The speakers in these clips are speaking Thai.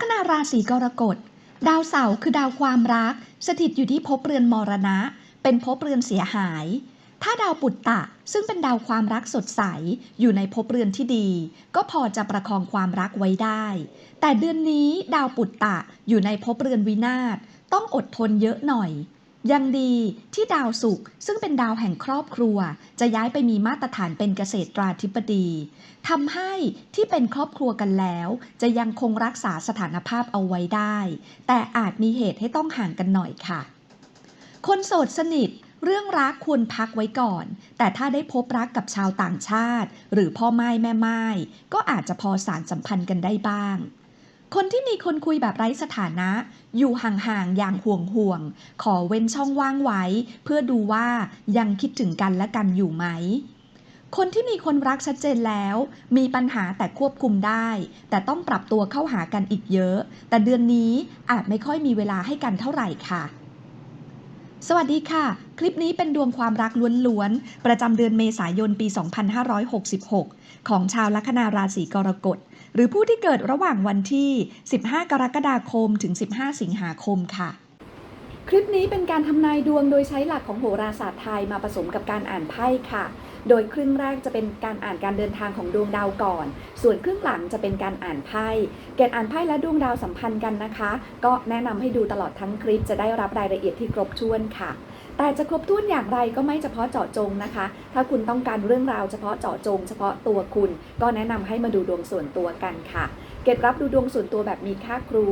กนาราศีกรกฎ ดาวเสาร์คือดาวความรัก สถิตอยู่ที่ภพเรือนมรณะ เป็นภพเรือนเสียหาย ถ้าดาวปุตตะซึ่งเป็นดาวความรักสดใส อยู่ในภพเรือนที่ดี ก็พอจะประคองความรักไว้ได้ แต่เดือนนี้ดาวปุตตะอยู่ในภพเรือนวินาศต้องอดทนเยอะหน่อย ยังดีที่ดาวศุกร์ซึ่งเป็นดาวแห่งครอบครัว จะย้ายไปมีมาตรฐานเป็นเกษตราธิบดีทำให้ที่เป็นครอบครัวกันแล้ว จะยังคงรักษาสถานภาพเอาไว้ได้ แต่อาจมีเหตุให้ต้องห่างกันหน่อยค่ะ คนโสดสนิทเรื่องรักควรพักไว้ก่อน แต่ถ้าได้พบรักกับชาวต่างชาติ หรือพ่อไม้แม่ไม้ก็อาจจะพอสารสัมพันธ์กันได้บ้าง คนที่มีคนคุยแบบไร้สถานะ อยู่ห่างๆ อย่างห่วงๆ ขอเว้นช่องว่างไว้ เพื่อดูว่ายังคิดถึงกันและกันอยู่ไหม คนที่มีคนรักชัดเจนแล้ว มีปัญหาแต่ควบคุมได้ แต่ต้องปรับตัวเข้าหากันอีกเยอะ แต่เดือนนี้อาจไม่ค่อยมีเวลาให้กันเท่าไหร่ค่ะ สวัสดีค่ะ คลิปนี้เป็นดวงความรักล้วนๆ ประจำเดือนเมษายนปี 2566 ของชาวลัคนาราศีกรกฎ หรือผู้ที่เกิดระหว่างวันที่ 15 กรกฎาคมถึง 15 สิงหาคมค่ะ คลิปนี้เป็นการทำนายดวงโดยใช้หลักของโหราศาสตร์ไทยมาผสมกับการอ่านไพ่ค่ะ โดยครึ่งแรกจะเป็นการอ่านการเดินทางของดวงดาวก่อน ส่วนครึ่งหลังจะเป็นการอ่านไพ่ เกณฑ์อ่านไพ่และดวงดาวสัมพันธ์กันนะคะ ก็แนะนำให้ดูตลอดทั้งคลิปจะได้รับรายละเอียดที่ครบถ้วนค่ะ แต่จะครบถ้วนอย่างไรก็ไม่เฉพาะเจาะจงนะคะ ถ้าคุณต้องการเรื่องราวเฉพาะเจาะจง เฉพาะตัวคุณ ก็แนะนำให้มาดูดวงส่วนตัวกันค่ะ เกตรับดูดวงส่วนตัวแบบมีค่าครู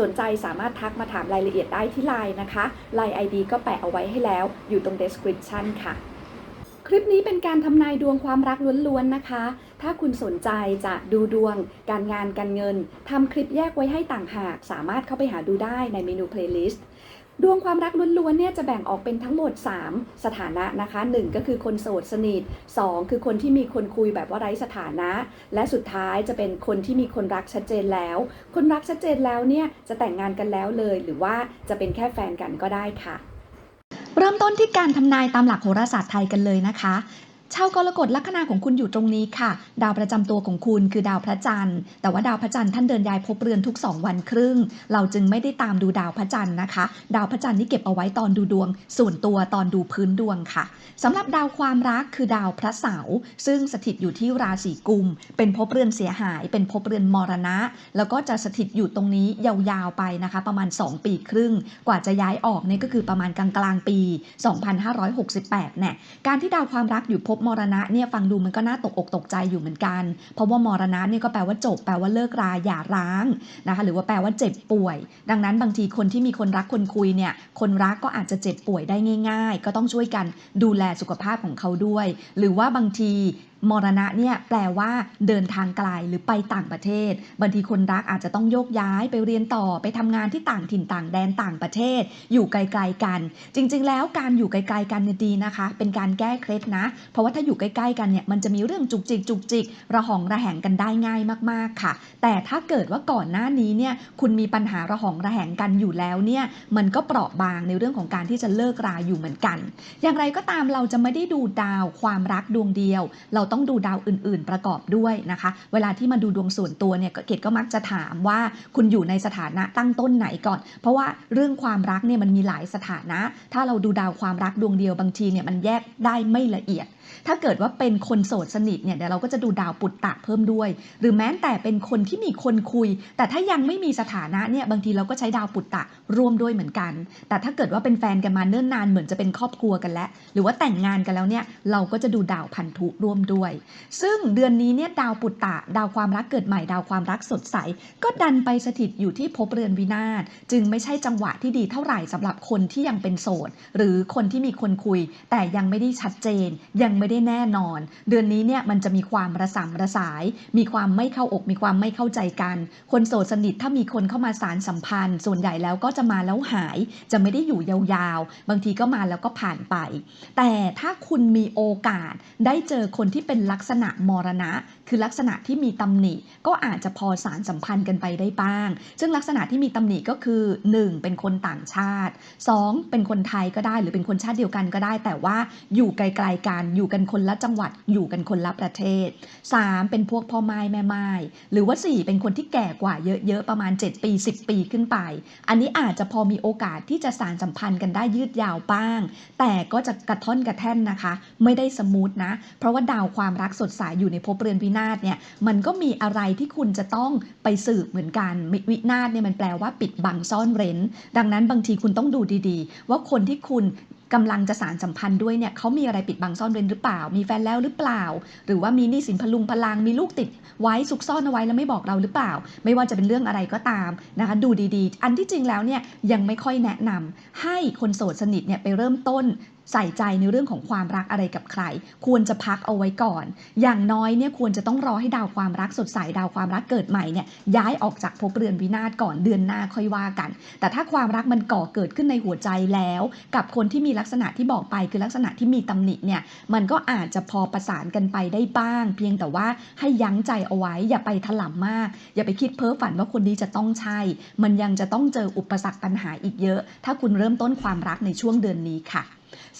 สนใจสามารถทักมาถามรายละเอียดได้ที่ไลน์นะคะไลน์ ID ก็แปะเอาไว้ให้แล้ว อยู่ตรง description ค่ะคลิปนี้เป็นการทำนายดวงความรักล้วนๆนะคะ ถ้าคุณสนใจจะดูดวง การงานการเงิน ทำคลิปแยกไว้ให้ต่างหาก สามารถเข้าไปหาดูได้ในเมนู playlist ดวงความรักล้วนๆเนี่ยจะแบ่งออกเป็นทั้งหมด 3 สถานะนะคะ 1 ก็คือคนโสดสนิท 2 คือคนที่มีคนคุยแบบว่าไร้สถานะ และสุดท้ายจะเป็นคนที่มีคนรักชัดเจนแล้ว คนรักชัดเจนแล้วเนี่ยจะแต่งงานกันแล้วเลย หรือว่าจะเป็นแค่แฟนกันก็ได้ค่ะ เริ่มต้นที่การทำนายตามหลักโหราศาสตร์ไทยกันเลยนะคะ ชาวกรกฎลัคนาของคุณอยู่ตรงนี้ค่ะ ดาวประจำตัวของคุณคือดาวพระจันทร์ แต่ว่าดาวพระจันทร์ท่านเดินย้ายภพเรือนทุก 2 วันครึ่ง เราจึงไม่ได้ตามดูดาวพระจันทร์นะคะ ดาวพระจันทร์นี่เก็บเอาไว้ตอนดูดวง ส่วนตัวตอนดูพื้นดวงค่ะสำหรับดาวความรักคือดาวพระเสาร์ซึ่งสถิตอยู่ที่ราศีกุม เป็นภพเรือนเสียหาย เป็นภพเรือนมรณะ แล้วก็จะสถิตอยู่ตรงนี้ยาวๆไปนะคะ ประมาณ 2 ปีครึ่ง กว่าจะย้ายออกเนี่ยก็คือประมาณกลางๆปี 2568เนี่ยการที่ดาวความรักอยู่ภพมรณะเนี่ยฟังดูมันก็น่าตกอกตกใจอยู่เหมือนกัน เพราะว่ามรณะเนี่ยก็แปลว่าจบ แปลว่าเลิกราหย่าร้างนะคะหรือว่าแปลว่าเจ็บป่วย ดังนั้นบางทีคนที่มีคนรักคนคุยเนี่ยคนรักก็อาจจะเจ็บป่วยได้ง่าย ๆ ก็ต้องช่วยกันดูแลสุขภาพของเขาด้วย หรือว่าบางทีมรณะเนี่ยแปลว่าเดินทางไกลหรือไปต่างประเทศ บางทีคนรักอาจจะต้องโยกย้ายไปเรียนต่อไปทำงานที่ต่างถิ่นต่างแดนต่างประเทศ อยู่ไกลๆกัน จริง ๆ แล้วการอยู่ไกลๆกันเนี่ยดีนะคะ เป็นการแก้เคล็ดนะ เพราะว่าถ้าอยู่ใกล้ๆกันเนี่ยมันจะมีเรื่องจุกจิกจุกจิกระหองระแหงกันได้ง่ายมากๆค่ะ แต่ถ้าเกิดว่าก่อนหน้านี้เนี่ยคุณมีปัญหาระหองระแหงกันอยู่แล้วเนี่ยมันก็เปราะบางในเรื่องของการที่จะเลิกราอยู่เหมือนกัน อย่างไรก็ตามเราจะไม่ได้ดูดาวความรักดวงเดียว เราต้องดูดาวอื่น ๆ ประกอบด้วยนะคะ เวลาที่มาดูดวงส่วนตัวเนี่ยก็เกดก็มักจะถามว่าคุณอยู่ในสถานะตั้งต้นไหนก่อน เพราะว่าเรื่องความรักเนี่ยมันมีหลายสถานะ ถ้าเราดูดาวความรักดวงเดียวบางทีเนี่ยมันแยกได้ไม่ละเอียด ถ้าเกิดว่าเป็นคนโสดสนิทเนี่ยเดี๋ยวเราก็จะดูดาวปุตตะเพิ่มด้วย หรือแม้แต่เป็นคนที่มีคนคุย แต่ถ้ายังไม่มีสถานะเนี่ยบางทีเราก็ใช้ดาวปุตตะร่วมด้วยเหมือนกัน แต่ถ้าเกิดว่าเป็นแฟนกันมาเนิ่นนานเหมือนจะเป็นครอบครัวกันแล้ว หรือว่าแต่งงานกันแล้วเนี่ยเราก็จะดูดาวพันธุร่วมด้วย ซึ่งเดือนนี้เนี่ยดาวปุตตะ ดาวความรักเกิดใหม่ดาวความรักสดใส ก็ดันไปสถิตอยู่ที่ภพเรือนวินาศจึงไม่ใช่จังหวะที่ดีเท่าไหร่สำหรับคนที่ยังเป็นโสดหรือคนที่มีคนคุย แต่ยังไม่ได้ชัดเจนยังไม่ได้แน่นอน เดือนนี้เนี่ยมันจะมีความระสำระสาย มีความไม่เข้าอกมีความไม่เข้าใจกัน คนโสดสนิทถ้ามีคนเข้ามาสารสัมพันธ์ ส่วนใหญ่แล้วก็จะมาแล้วหาย จะไม่ได้อยู่ยาวๆ บางทีก็มาแล้วก็ผ่านไป แต่ถ้าคุณมีโอกาสได้เจอคนที่เป็นลักษณะมรณะ คือลักษณะที่มีตำหนิก็อาจจะพอสารสัมพันธ์กันไปได้บ้าง ซึ่งลักษณะที่มีตำหนิก็คือ 1. เป็นคนต่างชาติ 2. เป็นคนไทยก็ได้ หรือเป็นคนชาติเดียวกันก็ได้ แต่ว่าอยู่ไกลๆกันอยู่กันคนละจังหวัด อยู่กันคนละประเทศ 3. เป็นพวกพ่อไม้แม่ไม้หรือว่า 4 เป็นคนที่แก่กว่าเยอะๆประมาณ 7 ปี 10 ปีขึ้นไป อันนี้อาจจะพอมีโอกาสที่จะสารสัมพันธ์กันได้ยืดยาวบ้าง แต่ก็จะกระท่อนกระแท่นนะคะ ไม่ได้สมูทนะ เพราะว่าดาวความรักสดใสอยู่ในภพเรือนวินาศเนี่ยมันก็มีอะไรที่คุณจะต้องไปสืบเหมือนกันวิวินาศเนี่ยมันแปลว่าปิดบังซ่อนเร้น ดังนั้นบางทีคุณต้องดูดีๆ ว่าคนที่คุณกำลังจะสารสัมพันธ์ด้วยเนี่ยเขามีอะไรปิดบังซ่อนเร้นหรือเปล่า มีแฟนแล้วหรือเปล่า หรือว่ามีหนี้สินพลุงพลัง มีลูกติดไว้ซุกซ่อนเอาไว้แล้วไม่บอกเราหรือเปล่า ไม่ว่าจะเป็นเรื่องอะไรก็ตามนะคะ ดูดีๆ อันที่จริงแล้วเนี่ยยังไม่ค่อยแนะนำให้คนโสดสนิทเนี่ยไปเริ่มต้น ใส่ใจในเรื่องของความรักอะไรกับใคร ควรจะพักเอาไว้ก่อน อย่างน้อยเนี่ยควรจะต้องรอให้ดาวความรักสดใสดาวความรักเกิดใหม่เนี่ยย้ายออกจากภพเรือนวินาศก่อนเดือนหน้าค่อยว่ากัน แต่ถ้าความรักมันก่อเกิดขึ้นในหัวใจแล้ว กับคนที่มีลักษณะที่บอกไปคือลักษณะที่มีตำหนิเนี่ยมันก็อาจจะพอประสานกันไปได้บ้าง เพียงแต่ว่าให้ยั้งใจเอาไว้ อย่าไปถลำมาก อย่าไปคิดเพ้อฝันว่าคนนี้จะต้องใช่ มันยังจะต้องเจออุปสรรคปัญหาอีกเยอะ ถ้าคุณเริ่มต้นความรักในช่วงเดือนนี้ค่ะ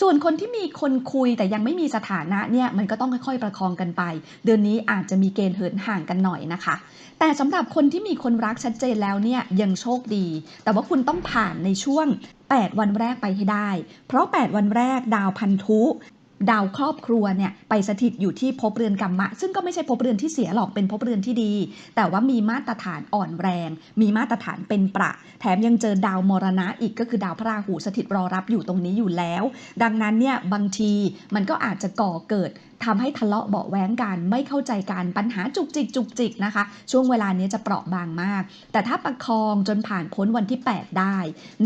ส่วนคนที่มีคนคุยแต่ยังไม่มีสถานะเนี่ยมันก็ต้องค่อยๆ ประคองกันไป เดือนนี้อาจจะมีเกณฑ์เหินห่างกันหน่อยนะคะ แต่สำหรับคนที่มีคนรักชัดเจนแล้วเนี่ยยังโชคดี แต่ว่าคุณต้องผ่านในช่วง 8 วันแรกไปให้ได้ เพราะ 8 วันแรกดาวพันธุ ดาวครอบครัวเนี่ยไปสถิตอยู่ที่ภพเรือนกรรมะ ซึ่งก็ไม่ใช่ภพเรือนที่เสียหรอกเป็นภพเรือนที่ดี แต่ว่ามีมาตรฐานอ่อนแรง มีมาตรฐานเป็นประ แถมยังเจอดาวมรณะอีกก็คือดาวพระราหูสถิตรอรับอยู่ตรงนี้อยู่แล้ว ดังนั้นเนี่ยบางทีมันก็อาจจะก่อเกิดทำให้ทะเลาะเบาะแว้งกันไม่เข้าใจกันปัญหาจุกจิกจุกจิกนะคะ ช่วงเวลานี้จะเปราะบางมาก แต่ถ้าประคองจนผ่านพ้นวันที่ 8 ได้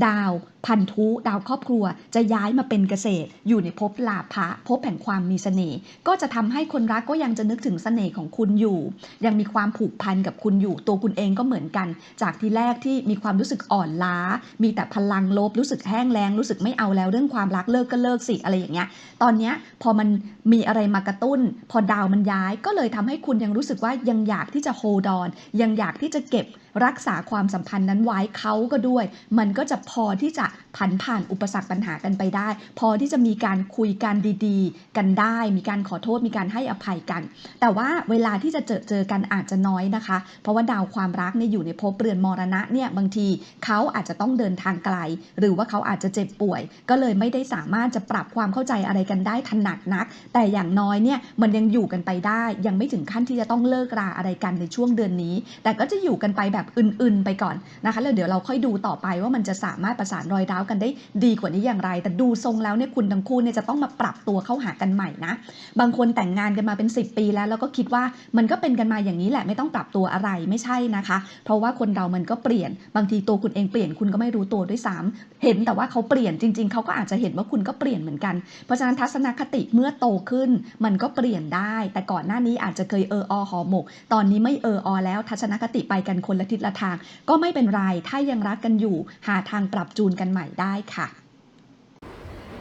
ดาวพันธุดาวครอบครัวจะย้ายมาเป็นเกษตร อยู่ในภพลาภะภพแห่งความมีเสน่ห์ก็จะทำให้คนรักก็ยังจะนึกถึงเสน่ห์ของคุณอยู่ ยังมีความผูกพันกับคุณอยู่ ตัวคุณเองก็เหมือนกัน จากที่แรกที่มีความรู้สึกอ่อนล้า มีแต่พลังลบรู้สึกแห้งแล้งรู้สึกไม่เอาแล้วเรื่องความรักเลิกก็เลิกสิอะไรอย่างเงี้ยตอนเนี้ยพอมันมีอะไรมากระตุ้น พอดาวมันย้ายก็เลยทำให้คุณยังรู้สึกว่ายังอยากที่จะโฮดอนยังอยากที่จะเก็บ รักษาความสัมพันธ์นั้นไว้เขาก็ด้วย มันก็จะพอที่จะผันผ่านอุปสรรคปัญหากันไปได้ พอที่จะมีการคุยกันดีๆ กันได้ มีการขอโทษ มีการให้อภัยกัน แต่ว่าเวลาที่จะเจอเจอกันอาจจะน้อยนะคะ เพราะว่าดาวความรักเนี่ยอยู่ในภพเรือนมรณะเนี่ยบางทีเขาอาจจะต้องเดินทางไกล หรือว่าเขาอาจจะเจ็บป่วย ก็เลยไม่ได้สามารถจะปรับความเข้าใจอะไรกันได้ถนัดนัก แต่อย่างน้อยเนี่ยมันยังอยู่กันไปได้ ยังไม่ถึงขั้นที่จะต้องเลิกราอะไรกันในช่วงเดือนนี้ แต่ก็จะอยู่กันไปแบบแบบอื่นๆไปก่อนนะคะแล้วเดี๋ยวเราค่อยดูต่อไปว่ามันจะสามารถประสานรอยร้าวกันได้ดีกว่านี้อย่างไร แต่ดูทรงแล้วเนี่ยคุณทั้งคู่เนี่ยจะต้องมาปรับตัวเข้าหากันใหม่นะ บางคนแต่งงานกันมาเป็น 10 ปีแล้วแล้วก็คิดว่ามันก็เป็นกันมาอย่างนี้แหละไม่ต้องปรับตัวอะไรไม่ใช่นะคะ เพราะว่าคนเรามันก็เปลี่ยน บางทีตัวคุณเองเปลี่ยนคุณก็ไม่รู้ตัวด้วยซ้ำเห็นแต่ว่าเขาเปลี่ยนจริง ๆเขาก็อาจจะเห็นว่าคุณก็เปลี่ยนเหมือนกัน เพราะฉะนั้นทัศนคติเมื่อโตขึ้น มันก็เปลี่ยนได้ แต่ก่อนหน้านี้อาจจะเคยเอออหอหมก ตอนนี้ไม่เอออแล้วทัศนคติไปกันคนละทิศละทาง ก็ไม่เป็นไร ถ้ายังรักกันอยู่ หาทางปรับจูนกันใหม่ได้ค่ะ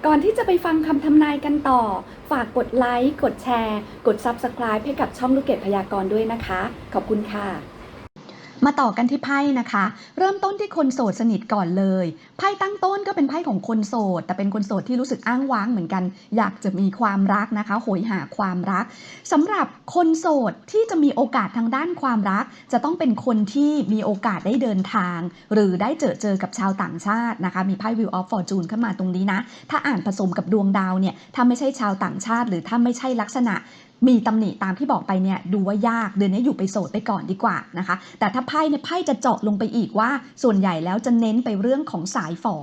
ก่อนที่จะไปฟังคำทำนายกันต่อ ฝากกดไลค์ กดแชร์ กด Subscribe ให้กับช่องลูกเกดพยากรณ์ด้วยนะคะ ขอบคุณค่ะ มาต่อกันที่ไพ่นะคะ เริ่มต้นที่คนโสดสนิทก่อนเลยไพ่ตั้งต้นก็เป็นไพ่ของคนโสด แต่เป็นคนโสดที่รู้สึกอ้างว้างเหมือนกัน อยากจะมีความรักนะคะโหยหาความรักสำหรับคนโสดที่จะมีโอกาสทางด้านความรัก จะต้องเป็นคนที่มีโอกาสได้เดินทาง หรือได้เจอเจอกับชาวต่างชาตินะคะมีไพ่ Wheel of Fortune เข้ามาตรงนี้นะ ถ้าอ่านผสมกับดวงดาวเนี่ยถ้าไม่ใช่ชาวต่างชาติ หรือถ้าไม่ใช่ลักษณะ มีตำหนิตามที่บอกไปเนี่ยดูว่ายากเดือนนี้อยู่ไปโสดไปก่อนดีกว่านะคะ แต่ถ้าไพ่เนี่ยไพ่จะเจาะลงไปอีกว่า ส่วนใหญ่แล้วจะเน้นไปเรื่องของสายฝอ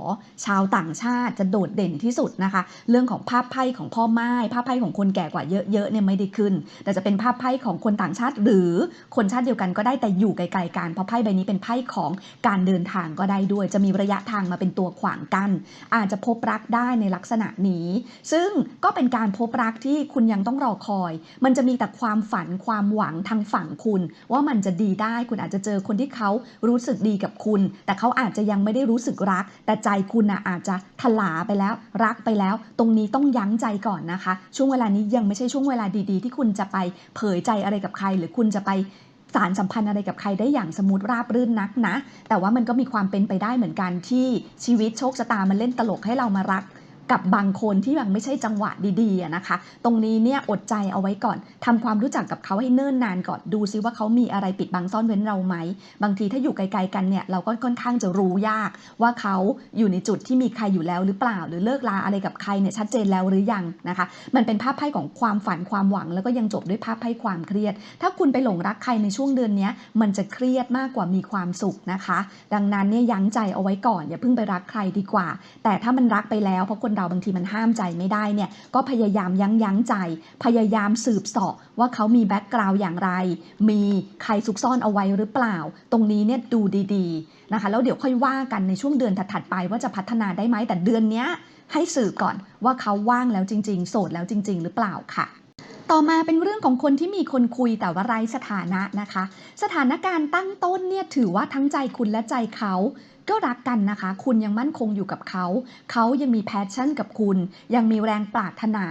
ชาวต่างชาติจะโดดเด่นที่สุดนะคะ เรื่องของภาพไพ่ของพ่อไม้ภาพไพ่ของคนแก่กว่าเยอะๆเนี่ยไม่ได้ขึ้น แต่จะเป็นภาพไพ่ของคนต่างชาติ หรือคนชาติเดียวกันก็ได้แต่อยู่ไกลๆกันเพราะไพ่ใบนี้เป็นไพ่ของการเดินทางก็ได้ด้วย จะมีระยะทางมาเป็นตัวขวางกัน อาจจะพบรักได้ในลักษณะนี้ ซึ่งก็เป็นการพบรักที่คุณยังต้องรอคอยมันจะมีแต่ความฝันความหวังทางฝั่งคุณ ว่ามันจะดีได้คุณอาจจะเจอคนที่เขารู้สึกดีกับคุณ แต่เขาอาจจะยังไม่ได้รู้สึกรัก แต่ใจคุณน่ะอาจจะถลาไปแล้ว รักไปแล้ว ตรงนี้ต้องยั้งใจก่อนนะคะ ช่วงเวลานี้ยังไม่ใช่ช่วงเวลาดีๆ ที่คุณจะไปเผยใจอะไรกับใคร หรือคุณจะไปสารสัมพันธ์อะไรกับใครได้อย่างสมูทราบรื่นนักนะ แต่ว่ามันก็มีความเป็นไปได้เหมือนกันที่ชีวิตโชคชะตามันเล่นตลกให้เรามารัก กับบางคนที่ยังไม่ใช่จังหวะดีๆนะคะ ตรงนี้เนี่ยอดใจเอาไว้ก่อนทำความรู้จักกับเขาให้เนิ่นนานก่อนดูซิว่าเขามีอะไรปิดบังซ่อนเว้นเราไหม บางทีถ้าอยู่ไกลๆกันเนี่ยเราก็ค่อนข้างจะรู้ยาก ว่าเขาอยู่ในจุดที่มีใครอยู่แล้วหรือเปล่า หรือเลิกลาอะไรกับใครเนี่ยชัดเจนแล้วหรือยังนะคะ มันเป็นภาพไพ่ของความฝันความหวัง แล้วก็ยังจบด้วยภาพไพ่ความเครียด ถ้าคุณไปหลงรักใครในช่วงเดือนนี้มันจะเครียดมากกว่ามีความสุขนะคะ ดังนั้นเนี่ยยั้งใจเอาไว้ก่อนอย่าเพิ่งไปรักใครดีกว่า แต่ถ้ามันรักไปแล้วเพราะคนเราบางทีมันห้ามใจไม่ได้เนี่ยก็พยายามยั้งยั้งใจ พยายามสืบสาะว่าเขามีแบ็กกราวด์อย่างไร มีใครซุกซ่อนเอาไว้หรือเปล่า ตรงนี้เนี่ยดูดีๆนะคะแล้วเดี๋ยวค่อยว่ากันในช่วงเดือนถัดๆไปว่าจะพัฒนาได้ไหมแต่เดือนเนี้ยให้สืบก่อนว่าเขาว่างแล้วจริง ๆ โสดแล้วจริง ๆ หรือเปล่าค่ะต่อมาเป็นเรื่องของคนที่มีคนคุยแต่ว่าไร้สถานะนะคะ สถานการณ์ตั้งต้นเนี่ยถือว่าทั้งใจคุณและใจเขา ก็รักกันนะคะ คุณยังมั่นคงอยู่กับเขา เขายังมีแพชชั่นกับคุณ ยังมีแรงปรารถนา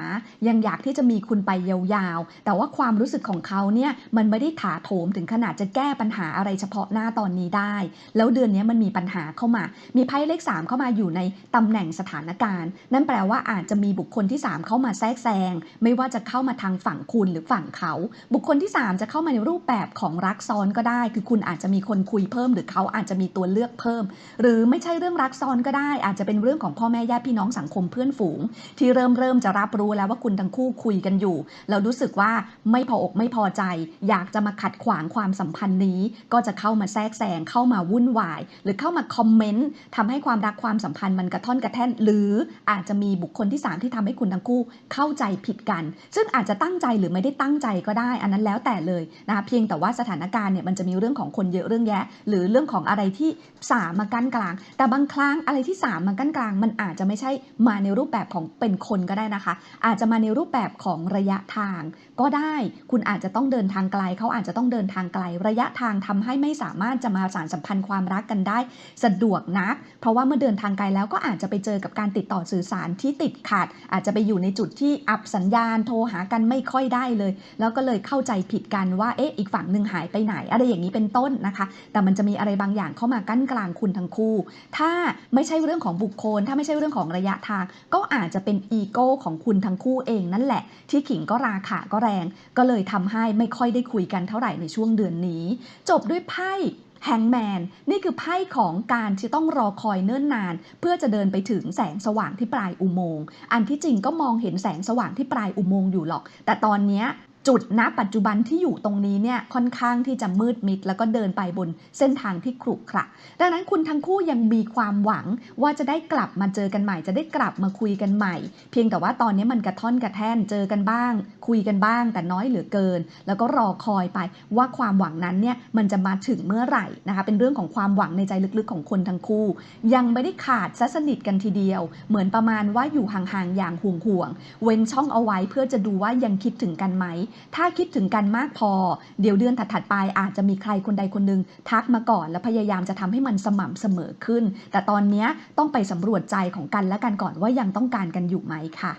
ยังอยากที่จะมีคุณไปยาวๆ แต่ว่าความรู้สึกของเขาเนี่ยมันไม่ได้ถาโถมถึงขนาดจะแก้ปัญหาอะไรเฉพาะหน้าตอนนี้ได้ แล้วเดือนนี้มันมีปัญหาเข้ามา มีไพ่เลข 3 เข้ามาอยู่ในตำแหน่งสถานการณ์ นั่นแปลว่าอาจจะมีบุคคลที่ 3 เข้ามาแทรกแซง ไม่ว่าจะเข้ามาทางฝั่งคุณหรือฝั่งเขา บุคคลที่ 3 จะเข้ามาในรูปแบบของรักซ้อนก็ได้ คือคุณอาจจะมีคนคุยเพิ่ม หรือเขาอาจจะมีตัวเลือกเพิ่มหรือไม่ใช่เรื่องรักซ้อนก็ได้ อาจจะเป็นเรื่องของพ่อแม่ญาติพี่น้องสังคมเพื่อนฝูง ที่เริ่มเริ่มจะรับรู้แล้วว่าคุณทั้งคู่คุยกันอยู่แล้วรู้สึกว่าไม่พออกไม่พอใจ อยากจะมาขัดขวางความสัมพันธ์นี้ ก็จะเข้ามาแทรกแซงเข้ามาวุ่นวาย หรือเข้ามาคอมเมนต์ทำให้ความรักความสัมพันธ์มันกระท่อนกระแท่น หรืออาจจะมีบุคคลที่ 3 ที่ทำให้คุณทั้งคู่เข้าใจผิดกัน ซึ่งอาจจะตั้งใจหรือไม่ได้ตั้งใจก็ได้ อันนั้นแล้วแต่เลยนะคะเพียงแต่ว่าสถานการณ์เนี่ยมันจะมีเรื่องของคนเยอะเรื่องแยะ หรือเรื่องของอะไรที่สามมากันกลาง แต่บางครั้งอะไรที่สามมากั้นกลาง มันอาจจะไม่ใช่มาในรูปแบบของเป็นคนก็ได้นะคะ อาจจะมาในรูปแบบของระยะทาง ก็ได้ คุณอาจจะต้องเดินทางไกล เขาอาจจะต้องเดินทางไกล ระยะทางทำให้ไม่สามารถจะมาสานสัมพันธ์ความรักกันได้ สะดวกนัก เพราะว่าเมื่อเดินทางไกลแล้วก็อาจจะไปเจอกับการติดต่อสื่อสารที่ติดขัด อาจจะไปอยู่ในจุดที่อับสัญญาณโทรหากันไม่ค่อยได้เลย แล้วก็เลยเข้าใจผิดกันว่าเอ๊ะอีกฝั่งหนึ่งหายไปไหน อะไรอย่างนี้เป็นต้นนะคะ แต่มันจะมีอะไรบางอย่างเข้ามากั้นกลางคุณทั้งคู่ ถ้าไม่ใช่เรื่องของบุคคล ถ้าไม่ใช่เรื่องของระยะทาง ก็อาจจะเป็นอีโก้ของคุณทั้งคู่เองนั่นแหละ ที่ขิงก็ราขาก็แรง ก็เลยทำให้ไม่ค่อยได้คุยกันเท่าไหร่ในช่วงเดือนนี้ จบด้วยไพ่แฮงแมนนี่คือไพ่ของการที่ต้องรอคอยเนิ่นนาน เพื่อจะเดินไปถึงแสงสว่างที่ปลายอุโมงค์อันที่จริงก็มองเห็นแสงสว่างที่ปลายอุโมงค์อยู่หรอก แต่ตอนนี้ จุดณปัจจุบันที่อยู่ตรงนี้เนี่ยค่อนข้างที่จะมืดมิด แล้วก็เดินไปบนเส้นทางที่ขรุขระดังนั้นคุณทั้งคู่ยังมีความหวังว่าจะได้กลับมาเจอกันใหม่ จะได้กลับมาคุยกันใหม่ เพียงแต่ว่าตอนนี้มันกระท่อนกระแท่นเจอกันบ้าง คุยกันบ้าง แต่น้อยเหลือเกิน แล้วก็รอคอยไปว่าความหวังนั้นเนี่ยมันจะมาถึงเมื่อไหร่นะคะเป็นเรื่องของความหวังในใจลึกๆของคนทั้งคู่ ยังไม่ได้ขาดซะสนิทกันทีเดียว เหมือนประมาณว่าอยู่ห่างๆอย่างห่วงๆเว้นช่องเอาไว้เพื่อจะดูว่ายังคิดถึงกันไหมถ้าคิดถึงกันมากพอ เดี๋ยวเดือนถัดๆไปอาจจะมีใครคนใดคนหนึ่งทักมาก่อน แล้วพยายามจะทำให้มันสม่ำเสมอขึ้น แต่ตอนนี้ต้องไปสำรวจใจของกันและกันก่อนว่ายังต้องการกันอยู่ไหมค่ะ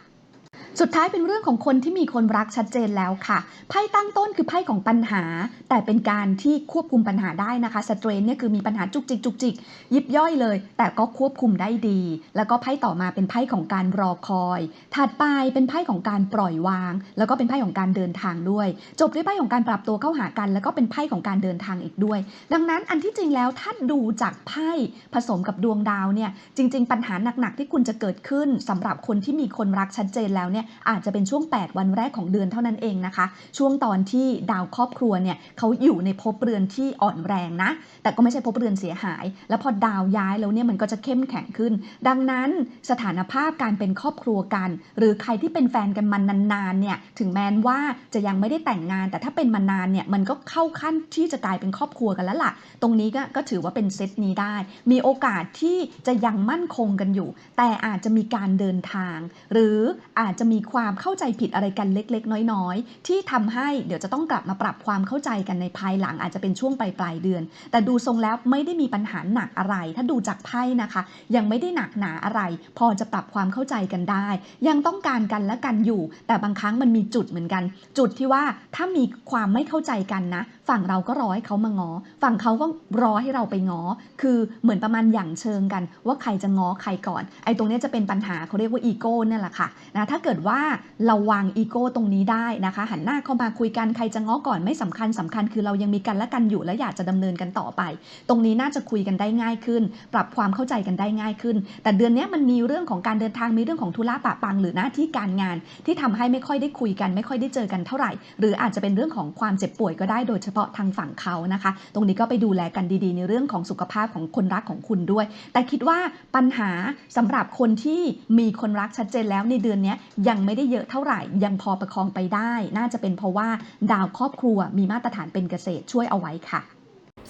สุดท้ายเป็นเรื่องของคนที่มีคนรักชัดเจนแล้วค่ะ ไพ่ตั้งต้นคือไพ่ของปัญหา แต่เป็นการที่ควบคุมปัญหาได้นะคะสเตรนเนี่ยคือมีปัญหาจุกจิกจุกจิก ยิบย่อยเลย แต่ก็ควบคุมได้ดี แล้วก็ไพ่ต่อมาเป็นไพ่ของการรอคอย ถัดไปเป็นไพ่ของการปล่อยวาง แล้วก็เป็นไพ่ของการเดินทางด้วย จบด้วยไพ่ของการปรับตัวเข้าหากัน แล้วก็เป็นไพ่ของการเดินทางอีกด้วย ดังนั้นอันที่จริงแล้วถ้าดูจากไพ่ผสมกับดวงดาวเนี่ยจริง ๆ ปัญหาหนักๆที่คุณจะเกิดขึ้นสำหรับคนที่มีคนรักชัดเจนแล้วเนี่ยอาจจะเป็นช่วง 8 วันแรกของเดือนเท่านั้นเองนะคะ ช่วงตอนที่ดาวครอบครัวเนี่ยเขาอยู่ในภพเรือนที่อ่อนแรงนะ แต่ก็ไม่ใช่ภพเรือนเสียหาย แล้วพอดาวย้ายแล้วเนี่ยมันก็จะเข้มแข็งขึ้น ดังนั้นสถานภาพการเป็นครอบครัวกัน หรือใครที่เป็นแฟนกันมานานๆเนี่ยถึงแม้ว่าจะยังไม่ได้แต่งงาน แต่ถ้าเป็นมานานเนี่ยมันก็เข้าขั้นที่จะกลายเป็นครอบครัวกันแล้วล่ะ ตรงนี้ก็ก็ถือว่าเป็นเซตนี้ได้ มีโอกาสที่จะยังมั่นคงกันอยู่ แต่อาจจะมีการเดินทาง หรืออาจจะมีความเข้าใจผิดอะไรกันเล็ก ๆ น้อย ๆ ที่ทำให้เดี๋ยวจะต้องกลับมาปรับความเข้าใจกันในภายหลังอาจจะเป็นช่วงปลายปลายเดือน แต่ดูทรงแล้วไม่ได้มีปัญหาหนักอะไร ถ้าดูจากไพ่นะคะ ยังไม่ได้หนักหนาอะไร พอจะปรับความเข้าใจกันได้ ยังต้องการกันและกันอยู่ แต่บางครั้งมันมีจุดเหมือนกัน จุดที่ว่าถ้ามีความไม่เข้าใจกันนะ ฝั่งเราก็รอให้เขามางอ ฝั่งเขาก็รอให้เราไปงอ คือเหมือนประมาณอย่างเชิงกัน ว่าใครจะงอใครก่อนไอ้ตรงนี้จะเป็นปัญหาเขาเรียกว่าอีโก้เนี่ยแหละค่ะนะถ้าเกิดกิดว่าเราวางอีโก้ตรงนี้ได้นะคะ หันหน้าเข้ามาคุยกันใครจะง้อก่อนไม่สำคัญสำคัญคือเรายังมีกันและกันอยู่และอยากจะดำเนินกันต่อไป ตรงนี้น่าจะคุยกันได้ง่ายขึ้น ปรับความเข้าใจกันได้ง่ายขึ้น แต่เดือนนี้มันมีเรื่องของการเดินทางมีเรื่องของธุระปะปังหรือหน้าที่การงาน ที่ทำให้ไม่ค่อยได้คุยกัน ไม่ค่อยได้เจอกันเท่าไหร่ หรืออาจจะเป็นเรื่องของความเจ็บป่วยก็ได้โดยเฉพาะทางฝั่งเขานะคะ ตรงนี้ก็ไปดูแลกันดีๆ ในเรื่องของสุขภาพของคนรักของคุณด้วย แต่คิดว่าปัญหาสำหรับคนที่มีคนรักชัดเจนแล้วในเดือนนี้ยังไม่ได้เยอะเท่าไหร่ ยังพอประคองไปได้ น่าจะเป็นเพราะว่าดาวครอบครัวมีมาตรฐานเป็นเกษตรช่วยเอาไว้ค่ะ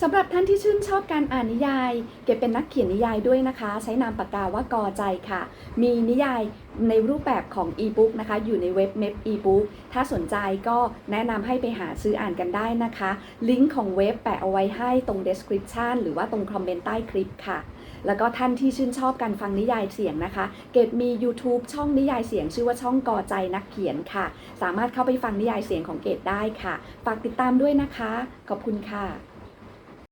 สำหรับท่านที่ชื่นชอบการอ่านนิยาย เก็บเป็นนักเขียนนิยายด้วยนะคะ ใช้นามปากกาว่ากอใจค่ะ มีนิยายในรูปแบบของอีบุ๊กนะคะ อยู่ในเว็บเม p อีบุ๊กถ้าสนใจก็แนะนำให้ไปหาซื้ออ่านกันได้นะคะ ลิงก์ของเว็บแปะเอาไว้ให้ตรง description หรือว่าตรงคอมเมนต์ใต้คลิปค่ะ แล้วก็ท่านที่ชื่นชอบการฟังนิยายเสียงนะคะ เกดมี YouTube ช่องนิยายเสียง ชื่อว่าช่องกอใจนักเขียนค่ะ สามารถเข้าไปฟังนิยายเสียงของเกดได้ค่ะ ฝากติดตามด้วยนะคะ ขอบคุณค่ะ